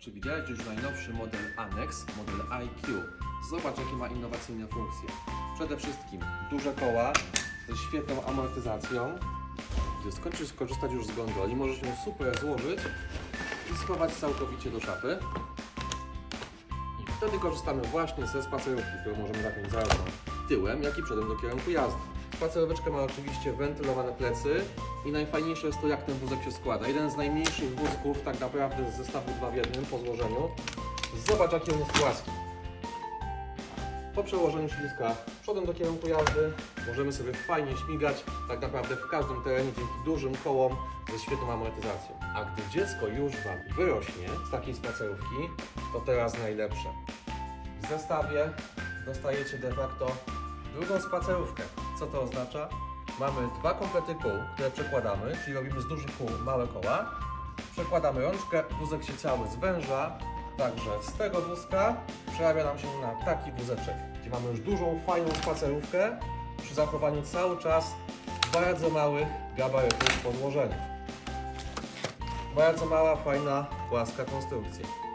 Czy widziałeś już najnowszy model Annex, model IQ? Zobacz, jakie ma innowacyjne funkcje. Przede wszystkim duże koła ze świetną amortyzacją. Gdy skończysz korzystać już z gondoli, możesz ją super złożyć i schować całkowicie do szafy. I wtedy korzystamy właśnie ze spacerówki, którą możemy zapiąć zarówno tyłem, jak i przodem do kierunku jazdy. Spaceróweczka ma oczywiście wentylowane plecy i najfajniejsze jest to, jak ten wózek się składa. Jeden z najmniejszych wózków, tak naprawdę z zestawu 2 w jednym po złożeniu. Zobacz, jaki on jest płaski. Po przełożeniu silnika przodem do kierunku jazdy możemy sobie fajnie śmigać tak naprawdę w każdym terenie dzięki dużym kołom ze świetną amortyzacją. A gdy dziecko już Wam wyrośnie z takiej spacerówki, to teraz najlepsze. W zestawie dostajecie de facto drugą spacerówkę. Co to oznacza? Mamy dwa komplety kół, które przekładamy, czyli robimy z dużych kół małe koła. Przekładamy rączkę, wózek się cały zwęża, także z tego wózka przerabia nam się na taki wózeczek, gdzie mamy już dużą, fajną spacerówkę przy zachowaniu cały czas bardzo małych gabarytów podłożenia. Bardzo mała, fajna, płaska konstrukcja.